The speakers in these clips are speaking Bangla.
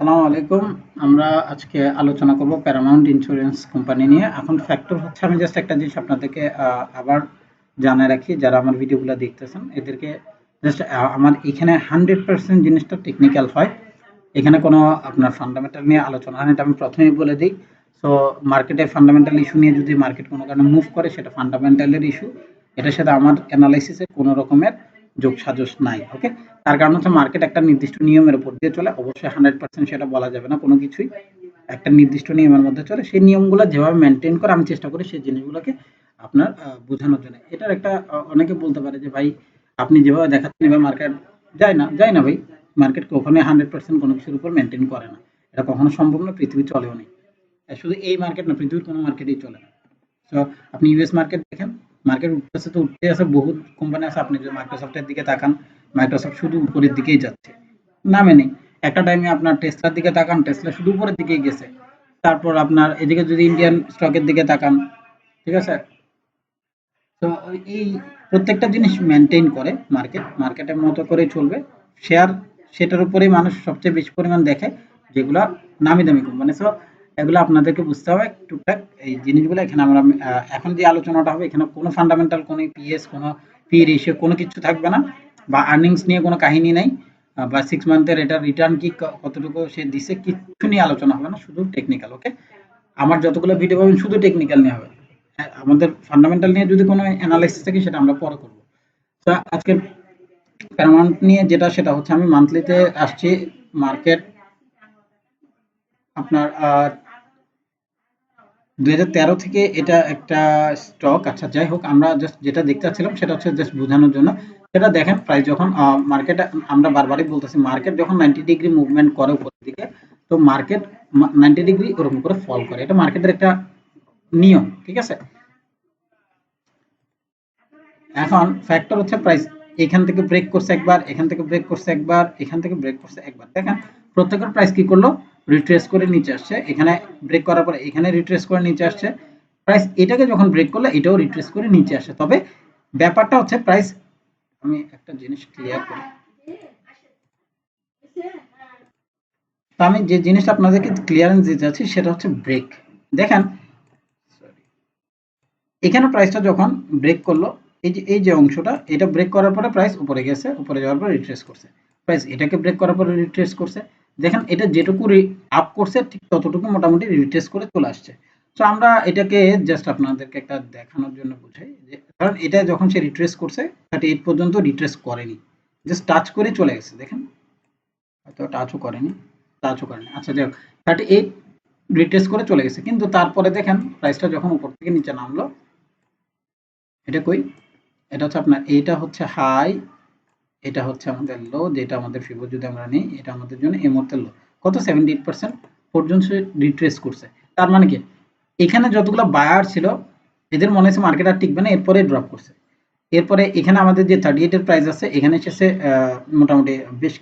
আসসালামু আলাইকুম। আমরা আজকে আলোচনা করব প্যারামাউন্ট ইন্স্যুরেন্স কোম্পানি নিয়ে। এখন ফ্যাক্টর হচ্ছে, আমি জাস্ট একটা জিনিস আপনাদেরকে আবার জানায় রাখি, যারা আমার ভিডিওগুলো দেখতেছেন, এদেরকে জাস্ট আমার এখানে হান্ড্রেড পার্সেন্ট জিনিসটা টেকনিক্যাল হয়। এখানে কোনো আপনার ফান্ডামেন্টাল নিয়ে আলোচনা হয় এটা আমি প্রথমেই বলে দিই। সো মার্কেটে ফান্ডামেন্টাল ইস্যু নিয়ে যদি মার্কেট কোনো কারণে মুভ করে, সেটা ফান্ডামেন্টালের ইস্যু এটার সাথে আমার অ্যানালাইসিসে কোনো রকমের যোগ সাজস নাই ওকে তার কারণ হচ্ছে মার্কেট একটা নির্দিষ্ট নিয়মের উপর দিয়ে চলে, অবশ্যই হান্ড্রেড পার্সেন্ট সেটা বলা যাবে না কোনো কিছুই। একটা নির্দিষ্ট নিয়মের মধ্যে চলে, সেই নিয়মগুলো যেভাবে মেনটেন করে আমি চেষ্টা করি সেই জিনিসগুলোকে আপনার বোঝানোর জন্য। এটার একটা অনেকে বলতে পারে যে, ভাই, আপনি যেভাবে দেখাচ্ছেন এবার মার্কেট যায় না যায় না ভাই। মার্কেট কখনোই হান্ড্রেড পার্সেন্ট কোনো কিছুর উপর মেনটেন করে না। এটা কখনো সম্ভব না, পৃথিবী চলেও নেই। শুধু এই মার্কেট না, পৃথিবীর কোনো মার্কেটেই চলে না। তো আপনি ইউএস মার্কেট দেখেন মার্কেট উঠতেছে তো উঠতে আছে বহু কোম্পানি আছে, আপনি যদি মাইক্রোসফটের দিকে তাকান মাইক্রোসফট শুধু উপরের দিকেই যাচ্ছে। নামে নেই। একটা টাইমে আপনার টেসলার দিকে তাকান টেসলা শুধু উপরের দিকেই গেছে। তারপর আপনার এদিকে যদি ইন্ডিয়ান স্টকের দিকে তাকান, ঠিক আছে? তো এই প্রত্যেকটা জিনিস মেনটেন করে মার্কেট মার্কেটের মতো করে চলবে। শেয়ার সেটার উপরেই মানুষ সবচেয়ে বেশি পরিমাণ দেখে, যেগুলো নামি দামি কোম্পানি সো এগুলো আপনাদেরকে বুঝতে হবে টুকটাক এই জিনিসগুলো এখানে আমরা এখন যে আলোচনাটা হবে এখানে কোনো ফান্ডামেন্টাল কোনো পিএস কোনো পি রেশিও কোনো কিছু থাকবে না বা আর্নিংস নিয়ে কোনো কাহিনী নেই বা সিক্স মান্থের এটা রিটার্ন কি কতটুকু সে দিছে কিছু নিয়ে আলোচনা হবে না শুধু টেকনিক্যাল ওকে আমার যতগুলো ভিডিও পাবেন শুধু টেকনিক্যাল নিয়ে হবে। হ্যাঁ, আমাদের ফান্ডামেন্টাল নিয়ে যদি কোনো অ্যানালাইসিস থাকে সেটা আমরা পরে করব। তো আজকে প্যারামাউন্ট নিয়ে যেটা সেটা হচ্ছে আমি মান্থলিতে আসছি মার্কেট আপনার দুই থেকে এটা একটা স্টক আচ্ছা যাই হোক, আমরা জাস্ট যেটা দেখতে চাচ্ছিলাম সেটা হচ্ছে জাস্ট বোঝানোর জন্য। সেটা দেখেন প্রাইস যখন মার্কেটে আমরা বারবারই বলতেছি মার্কেট যখন নাইনটি ডিগ্রি মুভমেন্ট করে উপরের দিকে, তো মার্কেট নাইনটি ডিগ্রি ওরকম করে ফল করে। এটা মার্কেটের একটা নিয়ম, ঠিক আছে? এখন ফ্যাক্টর হচ্ছে প্রাইস এখান থেকে ব্রেক করছে একবার, এখান থেকে ব্রেক করছে একবার, এখান থেকে ব্রেক করছে একবার। দেখেন, প্রত্যেকের প্রাইস কি করল? রিট্রেস করে নিচে আসছে। এখানে ব্রেক করার পরে এখানে রিট্রেস করে নিচে আসছে। প্রাইস এটাকে যখন ব্রেক করল, এটাও রিট্রেস করে নিচে আসে। তবে ব্যাপারটা হচ্ছে প্রাইস আমি একটা জিনিস ক্লিয়ার করি। তো আমি যে জিনিসটা আপনাদেরকে ক্লিয়ারেন্স দিতে চাচ্ছি সেটা হচ্ছে ব্রেক দেখেন, এখানে প্রাইসটা যখন ব্রেক করল, এই যে এই যে অংশটা, এটা ব্রেক করার পরে প্রাইস উপরে গেছে, উপরে যাওয়ার পরে রিট্রেস করছে। প্রাইস এটাকে ব্রেক করার পরে রিট্রেস করছে। দেখেন এটা যেটুকু আপ করছে, ঠিক ততটুকু মোটামুটি রিট্রেস করে চলে আসছে। তো আমরা এটাকে জাস্ট আপনাদেরকে একটা দেখানোর জন্য বুঝাই যে কারণ এটা যখন সে রিট্রেস করছে থার্টি এইট পর্যন্ত রিট্রেস করেনি। জাস্ট টাচ করে চলে গেছে, দেখেন। হয়তো টাচও করেনি টাচও করেনি। আচ্ছা যাই হোক থার্টি এইট রিট্রেস করে চলে গেছে। কিন্তু তারপরে দেখেন প্রাইসটা যখন উপর থেকে নিচে নামলো, এটা কই? এটা হচ্ছে আপনার, এইটা হচ্ছে হাই এটা হচ্ছে আমাদের লো যেটা আমাদের ফিবো যদি আমরা নিই, এটা আমাদের জন্য এই মুহূর্তে লো কত? সেভেন্টি এইট পার্সেন্ট পর্যন্ত রিট্রেস করছে। তার মানে কি? এখানে যতগুলো বায়ার ছিল, এদের মনে হচ্ছে মার্কেট আর টিকবে না এরপরে ড্রপ করছে। এরপরে এখানে আমাদের যে থার্টি এইটের প্রাইস আছে, এখানে এসেছে মোটামুটি বেশ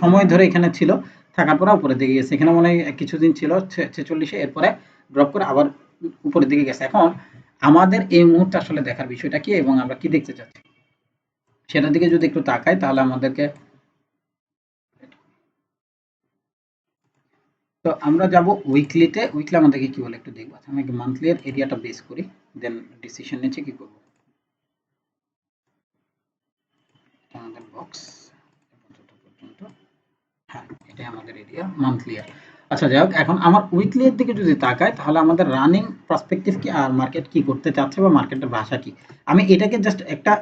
সময় ধরে এখানে ছিল, থাকার পরে উপরের দিকে গেছে। এখানে মনে হয় কিছুদিন ছিল ছেচল্লিশে, এরপরে ড্রপ করে আবার উপরের দিকে গেছে। এখন আমাদের এই মুহূর্তে আসলে দেখার বিষয়টা কি এবং আমরা কি দেখতে চাচ্ছি? সেটার দিকে যদি একটু তাকাই তাহলে আমাদেরকে তো আমরা যাব উইকলিতে উইকলি আমাদেরকে কি বলে একটু দেখব। আচ্ছা, আমি মান্থলি এর এরিয়াটা বেস করি দেন ডিসিশন নিচ্ছে কি করব? আমাদের বক্স হ্যাঁ এটাই আমাদের এরিয়া মান্থলি আচ্ছা যাই হোক এখন আমার উইকলি এর দিকে যদি তাকাই তাহলে আমাদের রানিং পার্সপেক্টিভ কি আর মার্কেট কি করতে চাচ্ছে বা মার্কেটের ভাষা কি? আমি এটাকে জাস্ট একটা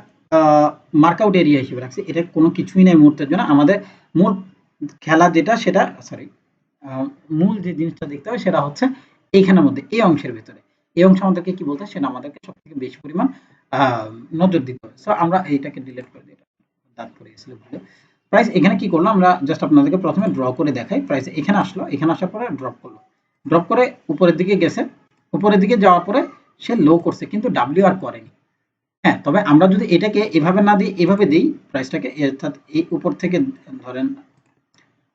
মার্কআউট এরিয়া হিসেবে রাখছি। এটা কোনো কিছুই নাই মুহূর্তের জন্য। আমাদের মূল খেলা যেটা, সেটা সরি মূল যে জিনিসটা দেখতে হবে, সেটা হচ্ছে এইখানের মধ্যে, এই অংশের ভিতরে। এই অংশ আমাদেরকে কি বলতে সেটা আমাদেরকে সব থেকে বেশি পরিমাণ নজর দিতে হবে। সো আমরা এইটাকে ডিলিট করে দিই। দাঁড় করে গেছিল ভুলে প্রাইস এখানে কি করল আমরা জাস্ট আপনাদেরকে প্রথমে ড্র করে দেখাই। প্রাইস এখানে আসলো। এখানে আসার পরে ড্রপ করল। ড্রপ করে উপরের দিকে গেছে। উপরের দিকে যাওয়ার পরে সে লো করছে, কিন্তু ডাব্লিউ আর করেনি। হ্যাঁ তবে আমরা যদি এটাকে এভাবে না দিই এভাবে দিই প্রাইসটাকে অর্থাৎ এই উপর থেকে ধরেন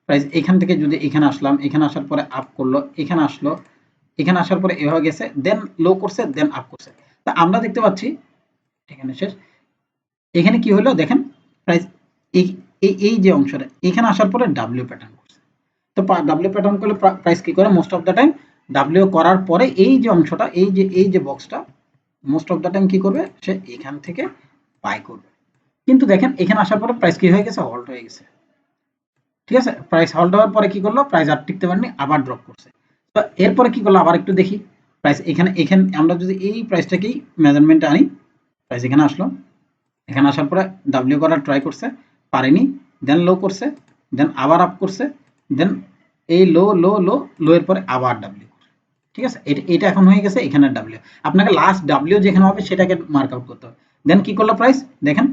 প্রাইস এখান থেকে যদি এখানে আসলাম, এখানে আসার পরে আপ করল, এখানে আসলো, এখানে আসার পরে এভাবে গেছে দেন লো করছে দেন আপ করছে। তা আমরা দেখতে পাচ্ছি, এখানে শেষ, এখানে কি হলো দেখেন প্রাইস এই এই যে অংশটা, এখানে আসার পরে ডাব্লিউ প্যাটার্ন করছে। তো ডাব্লিউ প্যাটার্ন করলে প্রাইস কি করে? Most of the time W করার পরে এই যে অংশটা, এই যে এই যে বক্সটা মোস্ট অফ দ্য টাইম কি করবে? সে এখান থেকে বাই করবে। কিন্তু দেখেন, এখানে আসার পরে প্রাইস কি হয়ে গেছে? হল্ট হয়ে গেছে। ঠিক আছে? প্রাইস হল্ট হওয়ার পরে কি করল? প্রাইস আর টিকতে পারেনি, আবার ড্রপ করছে। তো এরপরে কি করল? আবার একটু দেখি। প্রাইস এখানে এখানে, আমরা যদি এই প্রাইসটাকেই মেজারমেন্টে আনি প্রাইস এখানে আসলো। এখানে আসার পরে ডাব্লিউ করার ট্রাই করছে, পারেনি দেন লো করছে দেন আবার আপ করছে দেন এই লো লো লো লো এর পরে আবার ডাব্লিউ ঠিক আছে? এটা এখন হয়ে গেছে, এখানে ডাব্লিউ আপনাকে লাস্ট ডাব্লিউ যেখানে হবে, সেটাকে মার্ক আউট করতে হবে। দেন কি করল প্রাইস দেখেন।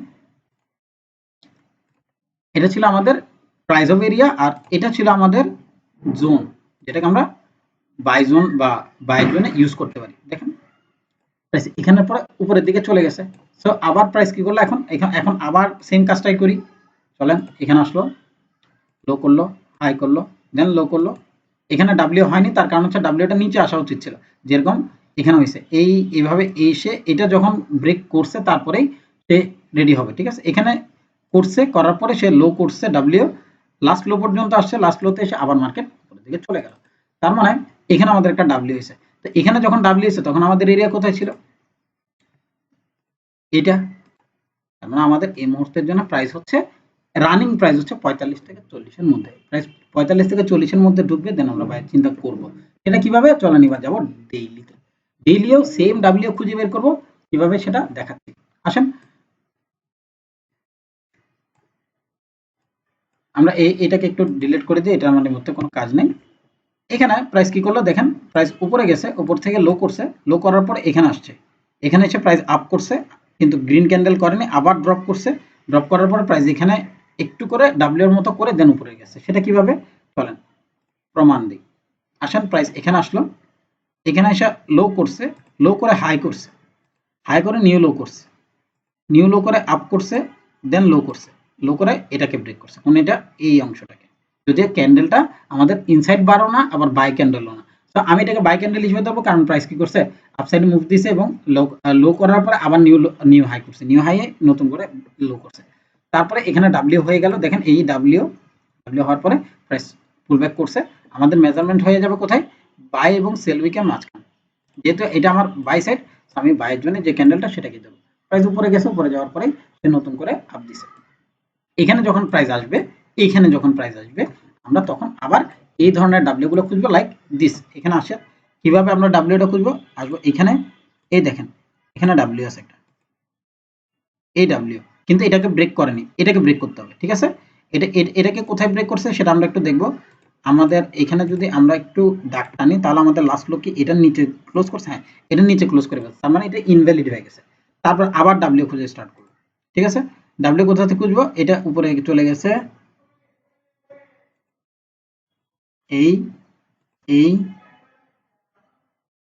এটা ছিল আমাদের প্রাইস অফ এরিয়া আর এটা ছিল আমাদের জোন যেটাকে আমরা বাই জোন বা বাই জোনে ইউজ করতে পারি। দেখেন। প্রাইস এখানে পরে উপরের দিকে চলে গেছে। সো আবার প্রাইস কি করল? এখন এখন আবার সেম কাজটাই করি। চলেন, এখানে আসলো। লো করল হাই করল। দেন লো করল। এখানে ডাব্লিউ হয়নি, তার কারণ হচ্ছে ডাব্লিউটা নিচে আসা উচিত ছিল। যেরকম এখানে হয়েছে। এই, এইভাবে এসে এটা যখন ব্রেক করছে, তারপরেই সে রেডি হবে, ঠিক আছে? এখানে করছে, করার পরে সে লো করছে ডাব্লিউ লাস্ট লো পর্যন্ত আসছে লাস্ট লোতে এসে আবার মার্কেট উপরের দিকে চলে গেল। তার মানে এখানে আমাদের একটা ডাব্লিউ হয়েছে তো এখানে যখন ডাব্লিউ হয়েছে তখন আমাদের এরিয়া কোথায় ছিল? এটা। তার মানে আমাদের এই মুহূর্তের জন্য প্রাইস হচ্ছে রানিং প্রাইস হচ্ছে পঁয়তাল্লিশ থেকে চল্লিশের মধ্যে। প্রাইস পঁয়তাল্লিশ থেকে চল্লিশের মধ্যে ঢুকবে দেন আমরা বাইরে চিন্তা করব। সেটা কীভাবে? চলেন এবার যাব ডেইলিতে ডেইলিও সেম ডাব্লিউ খুঁজে বের করব, কীভাবে সেটা দেখাচ্ছি। আসেন। আমরা এই এটাকে একটু ডিলিট করে দিই এটা আমাদের মধ্যে কোনো কাজ নেই। এখানে প্রাইস কি করল? দেখেন প্রাইস উপরে গেছে, উপর থেকে লো করছে। লো করার পর এখানে আসছে। এখানে এসে প্রাইস আপ করছে, কিন্তু গ্রিন ক্যান্ডেল করেনি, আবার ড্রপ করছে। ড্রপ করার পর প্রাইস এখানে একটু করে ডাব্লিউ এর মতো করে দেন উপরে গেছে। সেটা কীভাবে? চলেন, প্রমাণ দিই। আসেন প্রাইস এখানে আসলো। এখানে এসে লো করছে লো করে হাই করছে। হাই করে নিউ লো করছে। নিউ লো করে আপ করছে দেন লো করছে। লো করে এটাকে ব্রেক করছে। কোন এটা এই অংশটাকে। যদিও ক্যান্ডেলটা আমাদের ইনসাইড বারো না, আবার বাই ক্যান্ডেলও না। তো আমি এটাকে বাই ক্যান্ডেল হিসেবে দেবো কারণ প্রাইস কি করছে? আপসাইডে মুভ দিছে এবং লো লো করার পরে আবার নিউ নিউ হাই করছে। নিউ হাই নতুন করে লো করছে। তারপরে এখানে ডাব্লিউ হয়ে গেল। দেখেন এই ডাব্লিউ ডাব্লিউ হওয়ার পরে প্রাইস পুল ব্যাক করছে। আমাদের মেজারমেন্ট হয়ে যাবে কোথায়? বাই এবং সেল উইকের মাঝখানে। যেহেতু এটা আমার বাই সাইড আমি বাইয়ের জন্য যে ক্যান্ডেলটা সেটাকে দেবো। প্রাইস উপরে গেছে, উপরে যাওয়ার পরে সে নতুন করে আপ দিছে। এখানে যখন প্রাইস আসবে, এইখানে যখন প্রাইস আসবে, আমরা তখন আবার এই ধরনের ডাব্লিউ গুলো খুঁজবো লাইক দিস এখানে আসে, কীভাবে আমরা ডাব্লিউটা খুঁজবো? আসব এখানে। এই দেখেন, এখানে ডাব্লিউ আছে একটা। এই ডাব্লিউ কিন্তু এটাকে ব্রেক করেনি। এটাকে ব্রেক করতে হবে, ঠিক আছে? এটা এটাকে কোথায় ব্রেক করছে সেটা আমরা একটু দেখব। আমাদের এখানে যদি আমরা একটু দাগ টানি, তাহলে আমাদের লাস্ট লোক কি এটার নিচে ক্লোজ করছে? হ্যাঁ এটার নিচে ক্লোজ করে ফেলছে। তার মানে এটা ইনভ্যালিড হয়ে গেছে। তারপর আবার ডাব্লিউ খুঁজে স্টার্ট করব, ঠিক আছে? ডাব্লিউ কোথা থেকে খুঁজবো? এটা উপরে চলে গেছে। এই এই,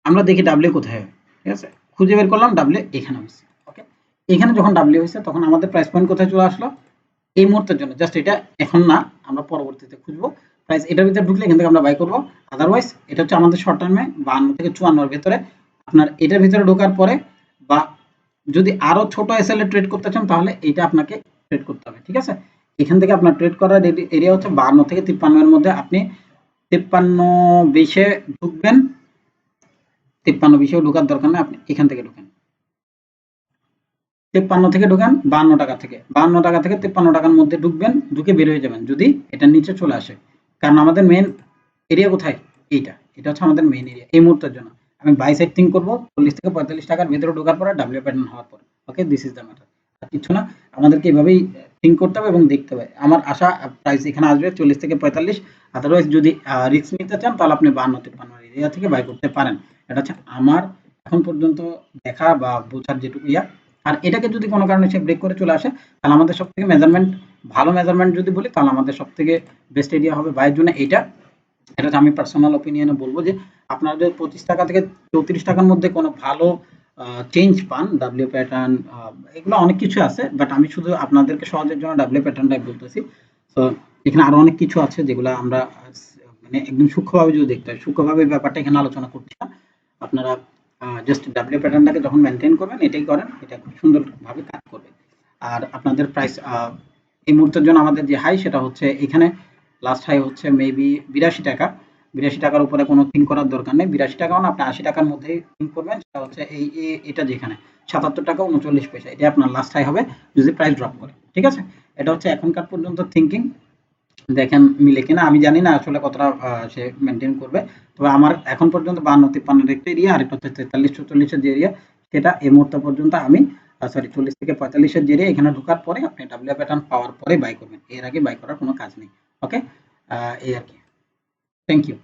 আমরা দেখি ডাব্লিউ কোথায়? ঠিক আছে? খুঁজে বের করলাম ডাব্লিউ এখানে ওকে এখানে যখন ডাব্লিউ হয়েছে, তখন আমাদের প্রাইস পয়েন্ট কোথায় চলে আসলো? এই মুহূর্তের জন্য। জাস্ট এটা এখন না, আমরা পরবর্তীতে খুঁজবো। প্রাইস এটার ভিতরে ঢুকলে এখান থেকে আমরা বাই করব। আদারওয়াইজ এটা হচ্ছে আমাদের শর্ট টার্মে বান্ন থেকে চুয়ান্নর ভিতরে। আপনার এটার ভিতরে ঢোকার পরে বা যদি আরও ছোট এসএল এ ট্রেড করতে চান, তাহলে এটা আপনাকে ট্রেড করতে হবে, ঠিক আছে? এখান থেকে আপনার ট্রেড করার এরিয়া হচ্ছে বান্ন থেকে তিপ্পান্ন এর মধ্যে। আপনি তিপ্পান্ন বিশে ঢুকবেন। তিপ্পান্ন বিশেও ঢোকার দরকার নেই, আপনি এখান থেকে ঢুকেন। তিপ্পান্ন থেকে ঢুকেন বান্ন টাকা থেকে। বান্ন টাকা থেকে তিপ্পান্ন টাকার মধ্যে ঢুকবেন, ঢুকে বের হয়ে যাবেন। যদি এটা নিচে চলে আসে। কারণ আমাদের মেন এরিয়া কোথায়? এইটা। এটা হচ্ছে আমাদের মেন এরিয়া এই মুহূর্তের জন্য। আমি বাই সাইড থিঙ্ক করব। চল্লিশ থেকে পঁয়তাল্লিশ টাকার ভিতরে ঢোকার পরে ডাব্লিউ প্যাটার্ন হওয়ার পর। Okay this is the matter আর কিছু না, আমাদেরকে এভাবেই থিঙ্ক করতে হবে এবং দেখতে হবে। আমার আশা প্রাইস এখানে আসবে চল্লিশ থেকে পঁয়তাল্লিশ। আদারওয়াইজ যদি রিস্ক নিতে চান, তাহলে আপনি বান্ন তিপ্পান্ন এরিয়া থেকে বাই করতে পারেন। এটা হচ্ছে আমার এখন পর্যন্ত দেখা বা বোঝার যেটুকু ইয়া। আর এটাকে যদি কোনো কারণে সে ব্রেক করে চলে আসে, তাহলে আমাদের সব থেকে মেজারমেন্ট ভালো মেজারমেন্ট যদি বলি, তাহলে আমাদের সব থেকে বেস্ট এরিয়া হবে বাইয়ের জন্য এইটা এটা আমি পার্সোনাল ওপিনিয়নে বলব যে, আপনারা যদি পঁচিশ টাকা থেকে চৌত্রিশ টাকার মধ্যে কোনো ভালো চেঞ্জ পান ডাব্লিউ প্যাটার্ন এগুলো অনেক কিছু আছে বাট আমি শুধু আপনাদেরকে সহজের জন্য ডাব্লিউ প্যাটার্নটাই বলতেছি। তো এখানে আরও অনেক কিছু আছে যেগুলো আমরা মানে একদম সূক্ষ্মভাবে যদি দেখতে হয়, সূক্ষ্মভাবে ব্যাপারটা এখানে আলোচনা করছি আপনারা জাস্ট ডাব্লিউ প্যাটার্নটাকে যখন মেনটেন করবেন, এটাই করেন, এটা খুব সুন্দরভাবে কাজ করবে। আর আপনাদের প্রাইস এই মুহূর্তের জন্য আমাদের যে হাই সেটা হচ্ছে এখানে লাস্ট হাই হচ্ছে মেবি বিরাশি টাকা। বিরাশি টাকার উপরে কোনো থিঙ্ক করার দরকার নেই। বিরাশি টাকাও না, আপনি আশি টাকার মধ্যেই থিঙ্ক করবেন, সেটা হচ্ছে এই- এটা যেখানে। সাতাত্তর টাকা উনচল্লিশ পয়সা এটা আপনার লাস্ট হাই হবে, যদি প্রাইস ড্রপ করে। ঠিক আছে? এটা হচ্ছে এখনকার পর্যন্ত থিঙ্কিং দেখেন মিলে কিনা, আমি জানি না আসলে কতটা সে মেনটেন করবে। তবে আমার এখন পর্যন্ত বান্ন তিপ্পান্নের একটা এরিয়া আর একটা হচ্ছে তেতাল্লিশ চল্লিশের যে এরিয়া সেটা এই মুহূর্ত পর্যন্ত আমি সরি চল্লিশ থেকে পঁয়তাল্লিশের যে এরিয়া এখানে ঢোকার পরে আপনি ডাব্লিউ প্যাটার্ন পাওয়ার পরে বাই করবেন। এর আগে বাই করার কোনো কাজ নেই। ওকে এই আর কি। Thank you